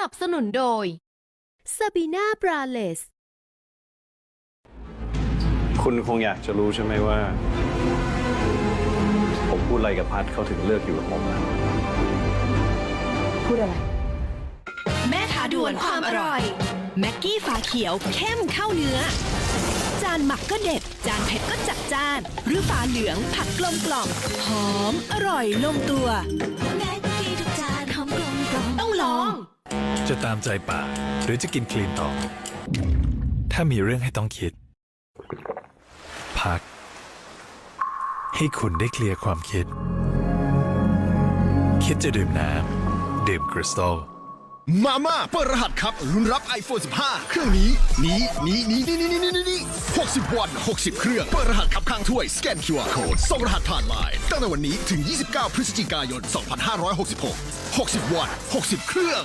นับสนุนโดยซาบีนาบราเลสคุณคงอยากจะรู้ใช่ไหมว่า ผมพูดอะไรกับพัดเขาถึงเลือกอยู่กับผมนะพูดอะไร แม่ท้าด่วนความอร่อย แม็กกี้ฝาเขียวเข้มเข้าเนื้อ จานหมักก็เด็ด จานเผ็ดก็จัดจ้าน หรือฝาเหลืองผัดกลมกล่อมหอมอร่อยลงตัว จะตามใจปากหรือจะกินคลีนต่อ ถ้ามีเรื่องให้ต้องคิด พัก ให้คุณได้เคลียร์ความคิด คิดจะดื่มน้ำดื่มคริสตัลมาม่าเปิดรหัสครับรุ่นรับ iPhone 15 เครื่องนี้ นี้นี้นี้นี้นี้นี้นี้นี้60 วัน 60 เครื่อง เปิดรหัสขับข้างถ้วย สแกน QR Code ส่งรหัสผ่านไลน์ตั้งแต่วันนี้ถึง 29 พฤศจิกายน 2566 60 วัน 60 เครื่อง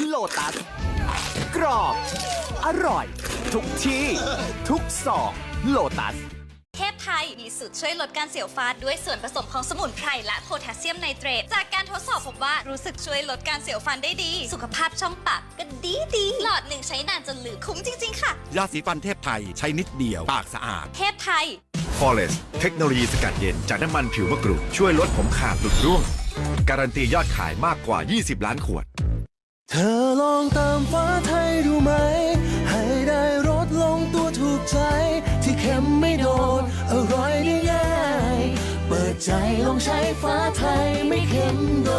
โลตัส กรอบ อร่อย ทุกที่ ทุกซองโลตัส เทพไทยมีสูตรช่วยลดการเสียวฟันด้วยส่วนผสมของสมุนไพรและโพแทสเซียมไนเตรต จากการทดสอบพบว่ารู้สึกช่วยลดการเสียวฟันได้ดี สุขภาพช่องปากก็ดีดีหลอดหนึ่งใช้นานจนลืมคุ้มจริง ๆ ค่ะ ยาสีฟันเทพไทยใช้นิดเดียว ปากสะอาด เทพไทย Forest เทคโนโลยีสกัดเย็นจากน้ำมันผิวมะกรูดช่วยลดผมขาดหลุดร่วง การันตียอดขายมากกว่า 20 ล้านขวด เธอลองติมฟ้าไทยดูไหม ให้ได้รสลงตัวถูกใจ ที่เค็มไม่โดน อร่อยได้ง่าย เปิดใจลองใช้ฟ้าไทยไม่เค็มโด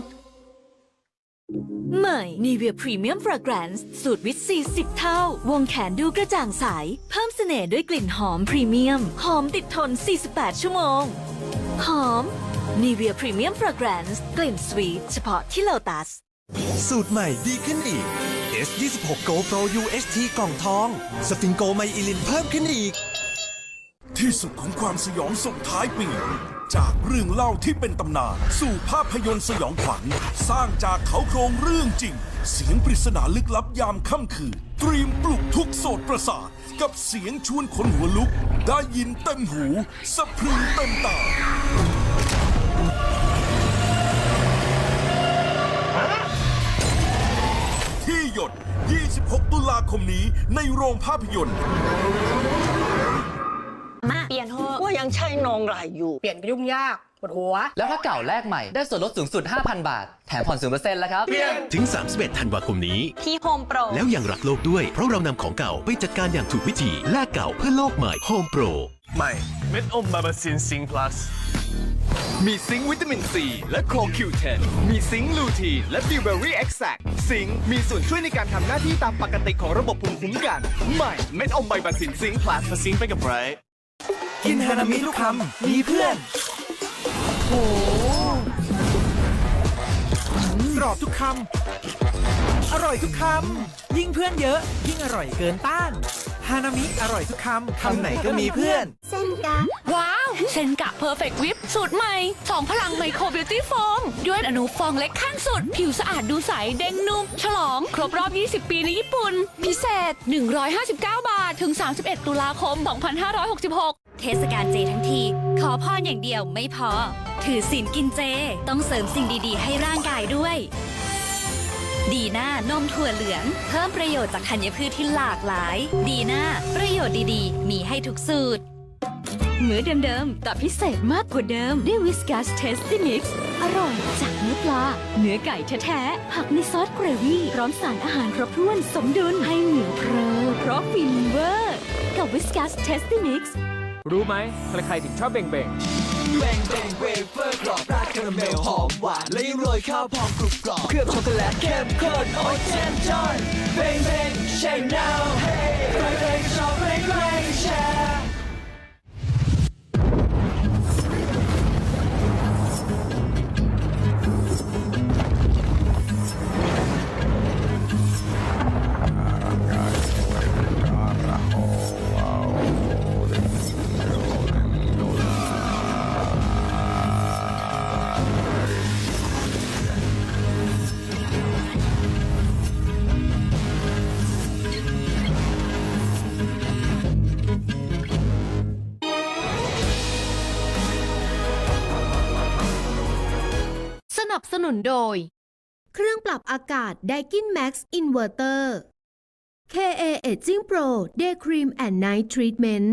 ด ใหม่ Nivea Premium Fragrance สูตรวิตซี10เท่า วงแขนดูกระจ่างใส เพิ่มเสน่ห์ด้วยกลิ่นหอมพรีเมียม หอมติดทน 48 ชั่วโมง หอม Nivea Premium Fragrance กลิ่นสวีทเฉพาะที่ Lotus สู สูตรใหม่ดีขึ้นอีก S26 Go Pro UHT กล่องทอง สฟิงโกไมอิลินเพิ่มขึ้นอีก ที่สุดของความสยองส่งท้ายปี จากเรื่องเล่าที่เป็นตำนาน สู่ภาพยนตร์สยองขวัญ สร้างจากเขาโครงเรื่องจริง เสียงปริศนาลึกลับยามค่ำคืนเตรียมปลุกทุกโสตประสาท กับเสียงชวนขนหัวลุก ได้ยินเต็มหูสะพรึงเต็มตา ในโรงภาพยนตร์เปลี่ยนเถอะว่ายังใช่นองไหลอยู่ เปลี่ยนก็ยุ่งยากปวดหัว แล้วถ้าเก่าแลกใหม่ได้ส่วนลดสูงสุด 5,000 บาท แถมผ่อน0%แล้วครับถึง 31 ธันวาคมนี้ ที่โฮมโปร แล้วยังรักโลกด้วย เพราะเรานำของเก่าไปจัดการอย่างถูกวิธี แลกเก่าเพื่อโลกใหม่ Home Pro ใหม่ เม็ดอมบาบาซินซิงพลัส มีซิงค์วิตามินซีและโคคิวเทนมีซิงค์ลูทีนและบิวเบอรี่เอ็กแซกซิงค์มีส่วนช่วยในการทำหน้าที่ตามปกติของระบบภูมิคุ้มกัน ใหม่เม็ดอมไบบัสินซิงค์พลัสมาซิงไปกับไรกินฮานามิทุกคำมีเพื่อนโอ้กรอบทุกคำอร่อยทุกคำยิ่งเพื่อนเยอะ ยิ่งอร่อยเกินต้าน ฮานามิอร่อยทุกคำ คำไหนก็มีเพื่อน เส้นกะว้าว เซนกะเพอร์เฟกต์วิปสูตรใหม่สองพลังไมโครบิวตี้โฟม ด้วยอนุฟองเล็กขั้นสุด ผิวสะอาดดูใส เด้งนุ่ม ฉลอง ครบรอบ 20 ปีในญี่ปุ่น พิเศษ 159 บาท ถึง 31 ตุลาคม 2566 เทศกาลเจทั้งที ขอพรอย่างเดียวไม่พอ ถือศีลกินเจ ต้องเสริมสิ่งดีๆ ให้ร่างกายด้วย ดีน่านมถั่วเหลือง เพิ่มประโยชน์จากธัญพืชที่หลากหลาย ดีน่าประโยชน์ดีๆ มีให้ทุกสูตรมื้อเดิมๆแต่พิเศษมากกว่าเดิม ด้วยวิสกัสเทสตี้มิกซ์อร่อยจากเนื้อปลา เนื้อไก่แท้ๆผักในซอสเกรวี่พร้อมสารอาหารครบถ้วนสมดุลให้เหนียวเพรอเพราะฟินเวอร์ กับวิสกัสเทสตี้มิกซ์รู้ไหมใครๆถึงชอบเบ่งเบ่ง แบงเบ่งเวเฟอร์กรอบราดคาราเมลหอมหวานและยังโรยข้าวพองกรุบกรอบเคลือบช็อกโกแลตเข้มข้นโอ้ยเจมจอนเบ่งเบ่งเช่ now hey ใครๆก็ชอบใครๆก็แชร์ นับสนุนโดย เครื่องปรับอากาศ Daikin Max Inverter KA Aging Pro Day Cream and Night Treatment